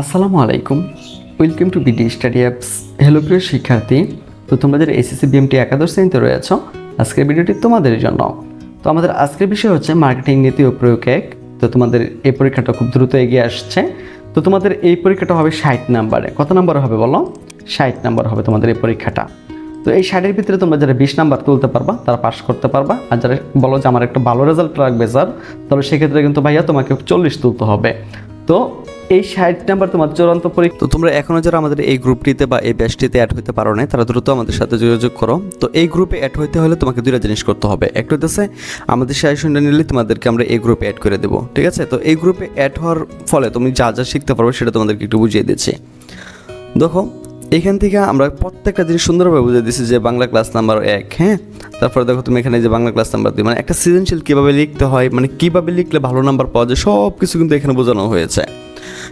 আসসালামু আলাইকুম। Welcome to BD study apps hello প্রিয় শিক্ষার্থী। তো তোমাদের এসএসসি বিএমটি একাদশ শ্রেণীতে রয়েছ, আজকের ভিডিওটি তোমাদের জন্য। তো আমাদের আজকের বিষয় হচ্ছে মার্কেটিং নীতি ও প্রয়োগ এক। তো তোমাদের এই পরীক্ষাটা খুব দ্রুত এগিয়ে আসছে। তো তোমাদের এই পরীক্ষাটা হবে ষাট নাম্বারে। কত নাম্বার হবে বলো? ষাট নাম্বার হবে তোমাদের এই পরীক্ষাটা। তো এই ষাটের ভিতরে তোমরা যারা বিশ নাম্বার তুলতে পারবা, তারা পাস করতে পারবা। আর যারা বলো যে আমার একটা ভালো রেজাল্ট রাখবে স্যার তাহলে সেক্ষেত্রে কিন্তু ভাইয়া তোমাকে চল্লিশ তুলতে হবে। তো এই ষাট নাম্বার তোমার চূড়ান্ত পরীক্ষা তো তোমরা এখনও যারা আমাদের এই গ্রুপটিতে বা এই ব্যাচটিতে অ্যাড হতে পারো নাই, তারা দ্রুত আমাদের সাথে যোগাযোগ করো। তো এই গ্রুপে অ্যাড হতে হলে তোমাকে দুইটা জিনিস করতে হবে। একটা হচ্ছে আমাদের সাজেশনটা নিলে তোমাদেরকে আমরা এই গ্রুপে অ্যাড করে দেবো, ঠিক আছে? তো এই গ্রুপে অ্যাড হওয়ার ফলে তুমি যা যা শিখতে পারবে সেটা তোমাদেরকে একটু বুঝিয়ে দিচ্ছি। দেখো এখান থেকে আমরা প্রত্যেকটা জিনিস সুন্দরভাবে বুঝে দিচ্ছি যে বাংলা ক্লাস নাম্বার এক হ্যাঁ? তারপরে দেখো তুমি এখানে যে বাংলা ক্লাস নাম্বার দুই মানে একটা সৃজনশীল কীভাবে লিখতে হয় মানে কীভাবে লিখলে ভালো নাম্বার পাওয়া যায় সব কিছু কিন্তু এখানে বোঝানো হয়েছে।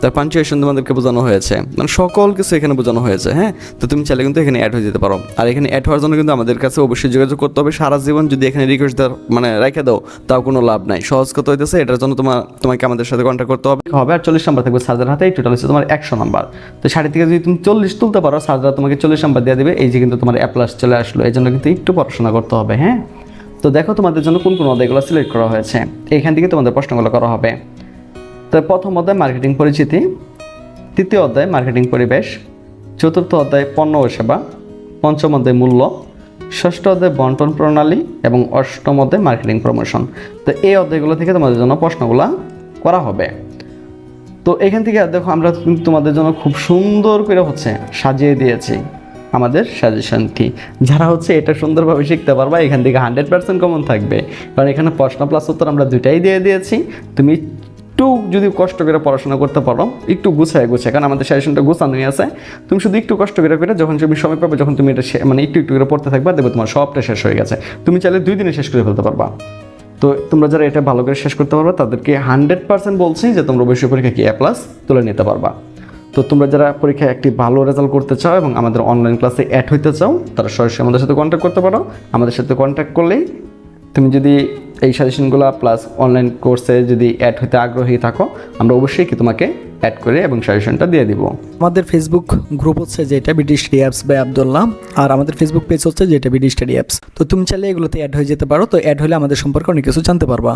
তার পাঞ্চুয়েশন তোমাদেরকে বোঝানো হয়েছে। মানে সকল কিছু এখানে বোঝানো হয়েছে হ্যাঁ? তো তুমি চাইলে কিন্তু এখানে অ্যাড হয়ে যেতে পারো। আর এখানে অ্যাড হওয়ার জন্য কিন্তু আমাদের কাছে অবশ্যই যোগাযোগ করতে হবে। সারা জীবন যদি এখানে রিকোয়েস্ট মানে রেখে দাও, তাও কোনো লাভ নাই। সহজ কত হইতেছে, এটার জন্য তোমার তোমাকে আমাদের সাথে কন্ট্যাক্ট করতে হবে। হবে আর চল্লিশ নাম্বার থাকবে সার্জার হাতে টোটাল হচ্ছে তোমার একশো নাম্বার তো শাড়ি থেকে যদি তুমি চল্লিশ তুলতে পারো সার্জার তোমাকে চল্লিশ নাম্বার দিয়ে দেবে। এই যে কিন্তু তোমার অ্যাপ্লাস চলে আসলো, এই জন্য কিন্তু একটু পড়াশোনা করতে হবে হ্যাঁ? তো দেখো তোমাদের জন্য কোন কোন অধ্যায়গুলো সিলেক্ট করা হয়েছে। এখান থেকে তোমাদের প্রশ্নগুলো করা হবে। তো প্রথম অধ্যায় মার্কেটিং পরিচিতি, তৃতীয় অধ্যায় মার্কেটিং পরিবেশ, চতুর্থ অধ্যায় পণ্য ও সেবা, পঞ্চম অধ্যায় মূল্য, ষষ্ঠ অধ্যায় বন্টন প্রণালী এবং অষ্টম অধ্যায় মার্কেটিং প্রমোশন তো এই অধ্যায়গুলো থেকে তোমাদের জন্য প্রশ্নগুলো করা হবে। তো এখান থেকে দেখো আমরা তোমাদের জন্য খুব সুন্দর করে হচ্ছে সাজিয়ে দিয়েছি আমাদের সাজেশনটি যারা হচ্ছে এটা সুন্দরভাবে শিখতে পারবা, এখান থেকে হান্ড্রেড পার্সেন্ট কমন থাকবে। কারণ এখানে প্রশ্ন প্লাস উত্তর আমরা দুটাই দিয়ে দিয়েছি। তুমি একটু যদি কষ্ট করে পড়াশোনা করতে পারো, একটু গুছায় গুছায়, কারণ আমাদের সাজেশনটা গোছানোই আছে। তুমি শুধু একটু কষ্ট করে করে যখন তুমি সময় পাবে, যখন তুমি এটা মানে একটু একটু করে পড়তে থাকবে, দেখবে তোমার সবটা শেষ হয়ে গেছে। তুমি চাইলে দুই দিনে শেষ করে ফেলতে পারবা। তো তোমরা যারা এটা ভালো করে শেষ করতে পারবে, তাদেরকে হান্ড্রেড পার্সেন্ট বলছি যে তোমরা অবশ্যই পরীক্ষা কি এ প্লাস তুলে নিতে পারবা। তো তোমরা যারা পরীক্ষায় একটি ভালো রেজাল্ট করতে চাও এবং আমাদের অনলাইন ক্লাসে অ্যাড হইতে চাও, তারা সরাসরি আমাদের সাথে কন্ট্যাক্ট করতে পারো। আমাদের সাথে কন্ট্যাক্ট করলেই তুমি যদি এই সাজেশনগুলো প্লাস অনলাইন কোর্সে যদি অ্যাড হতে আগ্রহী থাকো, আমরা অবশ্যই কি তোমাকে অ্যাড করে এবং সাজেশনটা দিয়ে দিব। আমাদের ফেসবুক গ্রুপ হচ্ছে যেটা BD study apps by Abdullah আর আমাদের ফেসবুক পেজ হচ্ছে যেটা বিডি স্টাডি অ্যাপস তো তুমি চাইলে এগুলোতে অ্যাড হয়ে যেতে পারো, তো অ্যাড হলে আমাদের সম্পর্কে অনেক কিছু জানতে পারবা।